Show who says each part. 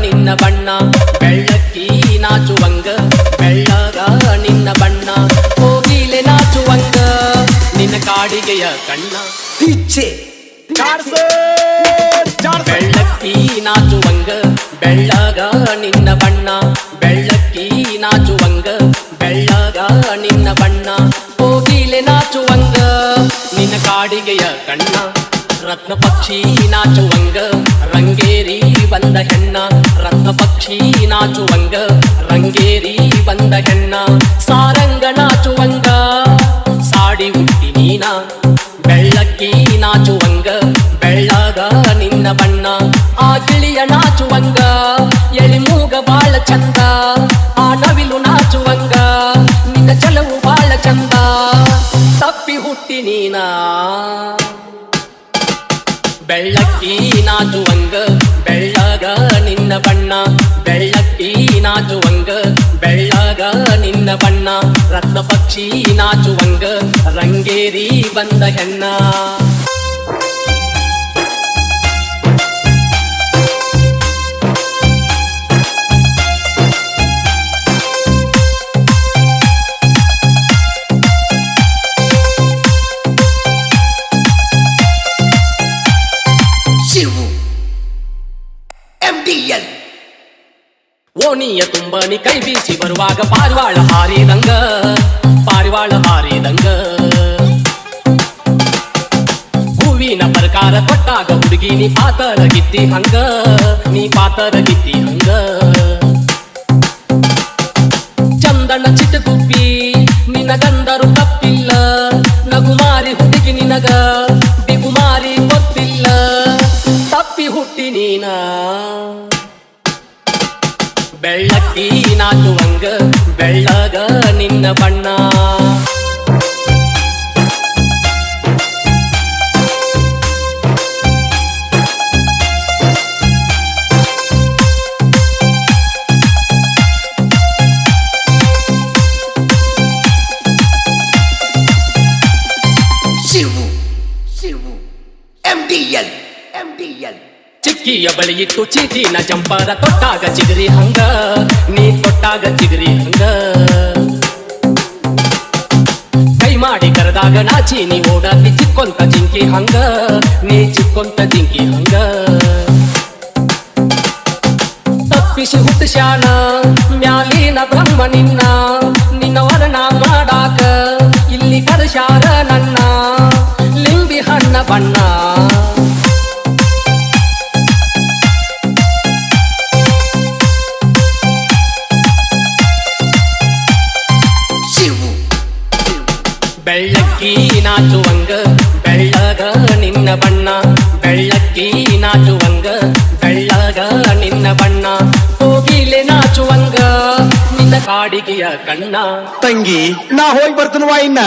Speaker 1: ನಿನ್ನ ಬಣ್ಣ. ಬೆಳ್ಳಕ್ಕಿ ನಾಚುವಂಗ ಬೆಳ್ಳಗ ನಿನ್ನ ಬಣ್ಣ. ಕೋಗಿಲೆ ನಾಚುವಂಗ ನಿನ್ನ ಕಾಡಿಗೆಯ ಕಣ್ಣ. ಬೆಳ್ಳಕ್ಕಿ ನಾಚುವಂಗ ಬೆಳ್ಳಗ ನಿನ್ನ ಬಣ್ಣ. ಬೆಳ್ಳಕ್ಕಿ ನಾಚುವಂಗ ಬೆಳ್ಳಗ ನಿನ್ನ ಬಣ್ಣ. ಕೋಗಿಲೆ ನಾಚುವಂಗ ನಿನ್ನ ಕಾಡಿಗೆಯ ಕಣ್ಣ. ರತ್ನ ಪಕ್ಷಿ ನಾಚುವಂಗ ರಂಗೇರಿ ಬಂದ ಹೆಣ್ಣ. ರತ್ನ ಪಕ್ಷಿ ನಾಚುವಂಗ ರಂಗೇರಿ ಬಂದ ಹೆಣ್ಣ. ಸಾರಂಗ ನಾಚುವಂಗ ಸಾಡಿ ಹುಟ್ಟಿ ನೀನ. ಬೆಳ್ಳಕ್ಕಿ ನಾಚುವಂಗ ಬೆಳ್ಳಗ ನಿನ್ನ ಬಣ್ಣ. ಆ ಗಿಳಿಯ ನಾಚುವಂಗ ಎಳಿಮೂಗ ಬಾಳ ಚಂದ. ಆ ನವಿಲು ನಾಚುವಂಗ ನಿನ್ನ ಚಲವು ಬಾಳ ಚಂದ. ತಪ್ಪಿ ಹುಟ್ಟಿ ನೀನಾ. ಬೆಳ್ಳಕ್ಕಿ ನಾಚುವಂಗ ಬೆಳ್ಳಗ ನಿನ್ನ ಬಣ್ಣ. ಬೆಳ್ಳಕ್ಕಿ ನಾಚುವಂಗ ಬೆಳ್ಳಗ ನಿನ್ನ ಬಣ್ಣ. ರತ್ನ ಪಕ್ಷಿ ನಾಚುವಂಗ ರಂಗೇರಿ ಬಂದ ಹೆಣ್ಣ.
Speaker 2: ಎಂಡಿಎಲ್
Speaker 1: ಓಣಿಯ ತುಂಬನಿ ಕೈ ಬೀಸಿ ಬರುವಾಗ ಪಾರಿವಾಳ ಹಾರಿದಂಗ ಪಾರಿವಾಳ ಹಾರಿದಂಗ. ಹೂವಿನ ಪ್ರಕಾರ ಕೊಟ್ಟಾಗ ಹುಡುಗಿ ನೀ ಪಾತರ ಗಿತ್ತಿ ಹಂಗ, ನೀ ಪಾತರ ಗಿತ್ತಿ ಹಂಗ. ಚಂದನ ಚಿಟಗುಪ್ಪಿ ತಪ್ಪಿ ಹುಟ್ಟಿ ನೀನ ಬೆಳ್ಳಕ್ಕಿ ನಾಚುವಂಗ ಬೆಳ್ಳಗ ನಿನ್ನ ಬಣ್ಣ
Speaker 2: ಶಿವು ಶಿವು ಎಂಡಿಎಲ್ ಎಂಡಿಎಲ್
Speaker 1: ಚಿಕ್ಕಿಯ ಬಳಿ ಇಟ್ಟು ಚೀಟಿನ ಜಂಪಾದ ತೊಟ್ಟಾಗ ಚಿಗರಿ ಹಂಗ, ನೀ ಕೊಟ್ಟಾಗ ಚಿಗರಿ ಹಂಗ. ಕೈ ಮಾಡಿ ಕರೆದಾಗ ನಾಚಿ, ನೀ ಓಡಾಕಿ ಚಿಕ್ಕೊಂತ ಜಿಂಕಿ ಹಂಗ, ನೀ ಚಿಕ್ಕೊಂತ ಜಿಂಕಿ ಹಂಗ. ತಪ್ಪಿಸಿ ಹುಟ್ಟಶಾನ ಮ್ಯಾಲಿನ ಬ್ರಹ್ಮ ನಿನ್ನ ನಿನ್ನ ವರ್ಣ ಮಾಡಾಕ ಇಲ್ಲಿ ಕರಶಾರ ನನ್ನ ಲಿಂಬಿ ಹಣ್ಣ ಬಣ್ಣ. ನಾಚುವಂಗ, ಬೆಳ್ಳಗ ನಿನ್ನ ಬಣ್ಣ. ಬೆಳ್ಳಕ್ಕಿ ನಾಚುವಂಗ, ಬೆಳ್ಳಗ ನಿನ್ನ ಬಣ್ಣ. ಕೋಗಿಲೆ ನಾಚುವಂಗ, ನಿನ್ನ ಕಾಡಿಗೆಯ ಕಣ್ಣ.
Speaker 3: ತಂಗಿ, ನಾ ಹೋಗಿ ಬರ್ತನವಾ ಇನ್ನ